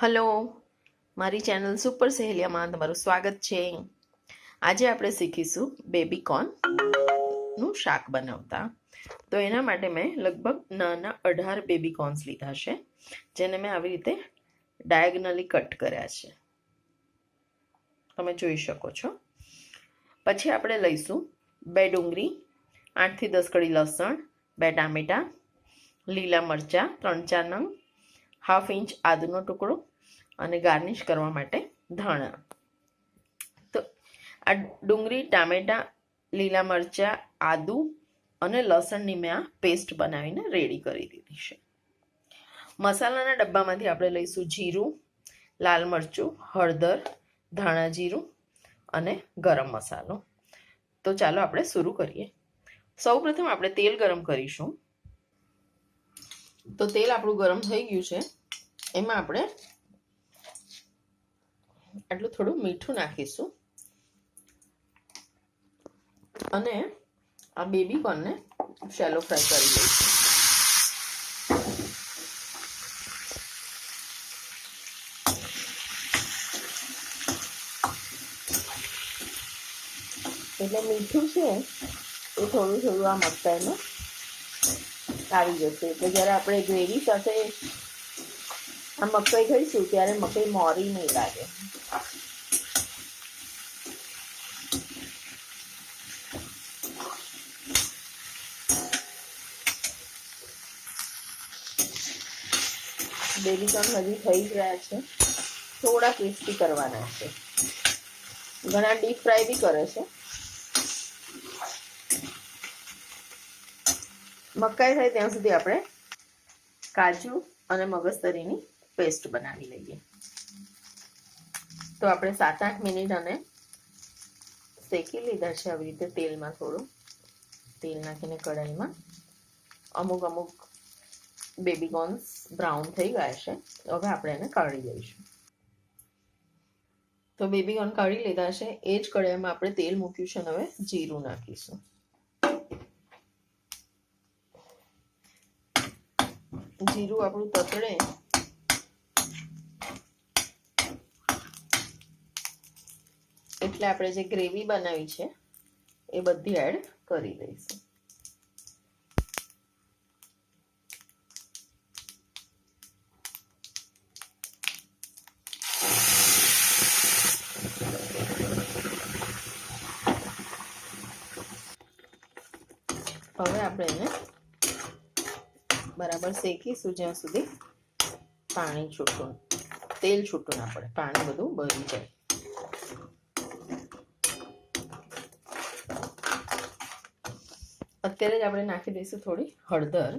Hello, મારી channel super સહેલિયામાં તમારું સ્વાગત છે. આજે આપણે શીખીશું બેબી કોર્નનું શાક બનાવતા. તો એના માટે મેં લગભગ નાના અઢાર બેબી કોર્ન્સ લીધા છે, જેને મેં આવી રીતે ડાયગનલી કટ કર્યા છે. તમે જોઈ શકો છો. પછી આપણે લઈશું બે ડુંગળી, આઠથી દસ કડી લસણ, બે ટામેટાં, લીલા મરચાં, ત્રણ ચાર નંગ હાફ ઇંચ આદુનો ટુકડો અને ગાર્નિશ કરવા માટે ધાણા. તો આ ડુંગળી, ટામેટાં, લીલા મરચાં, આદુ અને લસણની મેં આ પેસ્ટ બનાવીને રેડી કરી દીધી છે. મસાલાના ડબ્બામાંથી આપણે લઈશું જીરું, લાલ મરચું, હળદર, ધાણા જીરું અને ગરમ મસાલો. તો ચાલો આપણે શરૂ કરીએ. સૌ પ્રથમ આપણે તેલ ગરમ કરીશું. તો તેલ આપણું ગરમ થઈ ગયું છે. એમાં આપણે આટલું થોડું મીઠું નાખીશું. અને આ બેબી કોર્નને શેલો ફ્રાય કરી લઈશું એટલે મીઠું છે એ થોડું થોડું આ મકાઈનું આવી જશે. એટલે જ્યારે આપણે ગ્રેવી સાથે આ મકાઈ ખાઈશું ત્યારે મકાઈ મોરી નહીં લાગે. બેબી કોર્ન હજી થઈ જ રહ્યા છે. થોડા ક્રિસ્પી કરવાના છે. ઘણા ડીપ ફ્રાય બી કરે છે. મકાઈ થાય ત્યાં સુધી આપણે કાજુ અને મગજતરીની પેસ્ટ બનાવી લઈએ. તો આપણે સાત આઠ મિનિટ અને શેકી લીધા છે આવી રીતે તેલમાં થોડું. તેલ નાખીને કઢાઈમાં અમુક અમુક બેબીકોર્ન્સ બ્રાઉન થઈ ગયા છે. હવે આપણે એને કાઢી દઈશું તો બેબીકોર્ન કાઢી લીધા છે. એ જ કઢાઈમાં આપણે તેલ મૂક્યું છે હવે જીરું નાખીશું. જીરું આપણું તતડે. એટલે આપણે જે ગ્રેવી બનાવી છે, એ બધી એડ કરી દઈશું. હવે આપણે એને બરાબર શેકીશું જ્યાં સુધી પાણી છૂટું તેલ છૂટું ના પડે. પાણી બધું બળી જાય. અત્યારે જ આપણે નાખી દઈશું થોડી હળદર.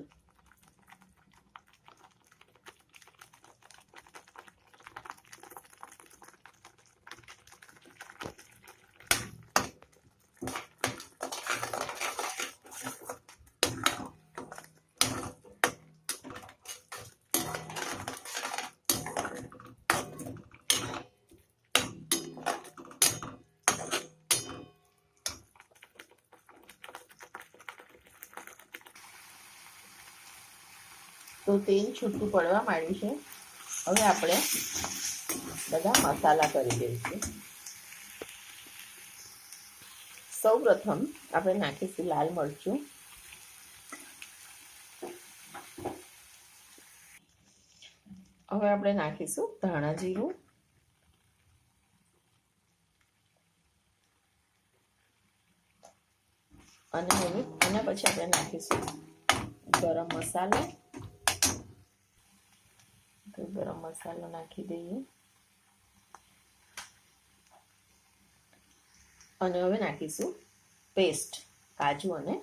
તો તેલ છૂટું પડવા માંડ્યું છે. હવે આપણે બધા મસાલા કરી દઈશું. સૌ પ્રથમ આપણે નાખીશું લાલ મરચું. હવે આપણે નાખીશું ધાણા જીરું. અને હવે એના પછી આપણે નાખીશું ગરમ મસાલો. તો ગરમ મસાલો નાખી દઈએ અને હવે નાખીશું પેસ્ટ કાજુ અને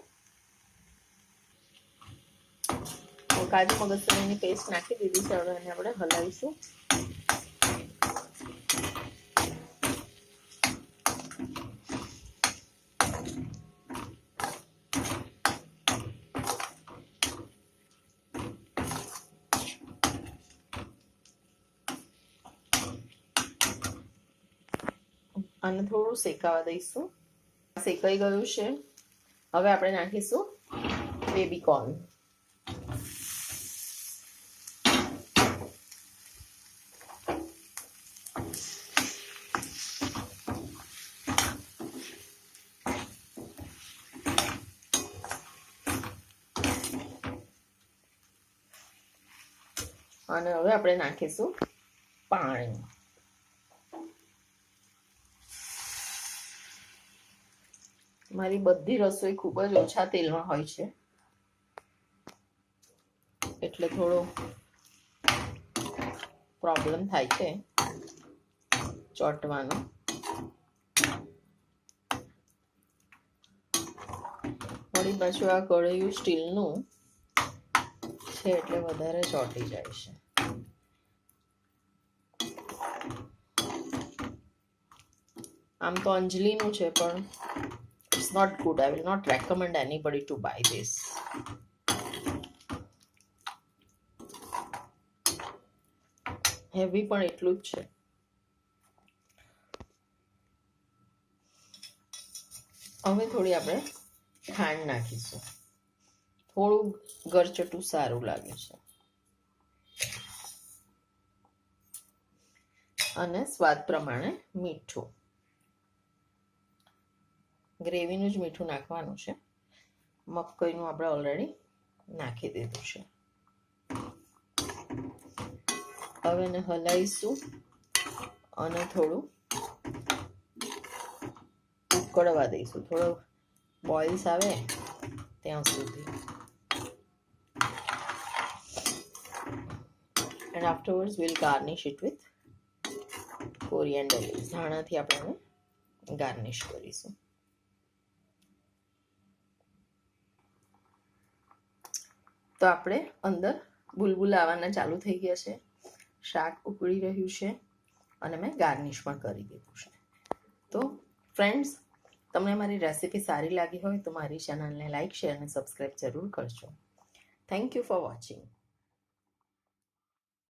કાજુ મગજતરીની પેસ્ટ નાખી દીધી છે હવે એને આપણે હલાવીશું અને થોડું શેકાવા દઈશું. શેકાઈ ગયું છે. હવે આપણે નાખીશું બેબીકોર્ન અને હવે આપણે નાખીશું પાણી. મારી બધી રસોઈ ખૂબ જ ઓછા તેલમાં હોય છે. એટલે થોડો પ્રોબ્લેમ થાય છે ચોંટવાનો. વળી પાછું આ કઢાયું સ્ટીલનું છે એટલે વધારે ચોંટી જાય છે. આમ તો અંજલિનું છે પણ it's not good. I will not recommend anybody to buy this. Heavy પણ એટલું જ છે. હવે થોડી આપણે ખાંડ નાખીશું. થોડું ગરચટું સારું લાગે છે. અને સ્વાદ પ્રમાણે મીઠું. ગ્રેવીનું જ મીઠું નાખવાનું છે. મકાઈનું આપણે ઓલરેડી નાખી દીધું છે. હવે એને હલાવીશું અને થોડું ઉકળવા દઈશું. થોડો બોઇલ્સ આવે ત્યાં સુધી. And afterwards will garnish it with coriander leaves ધાણાથી આપણે ગાર્નિશ કરીશું. તો આપણે અંદર બુલબુલ આવવાના ચાલુ થઈ ગયા છે. શાક ઉકળી રહ્યું છે અને મેં ગાર્નિશ પણ કરી દીધું છે. તો ફ્રેન્ડ્સ, તમને મારી રેસિપી સારી લાગી હોય તો મારી ચેનલને લાઇક શેર અને સબસ્ક્રાઈબ જરૂર કરજો. Thank you for watching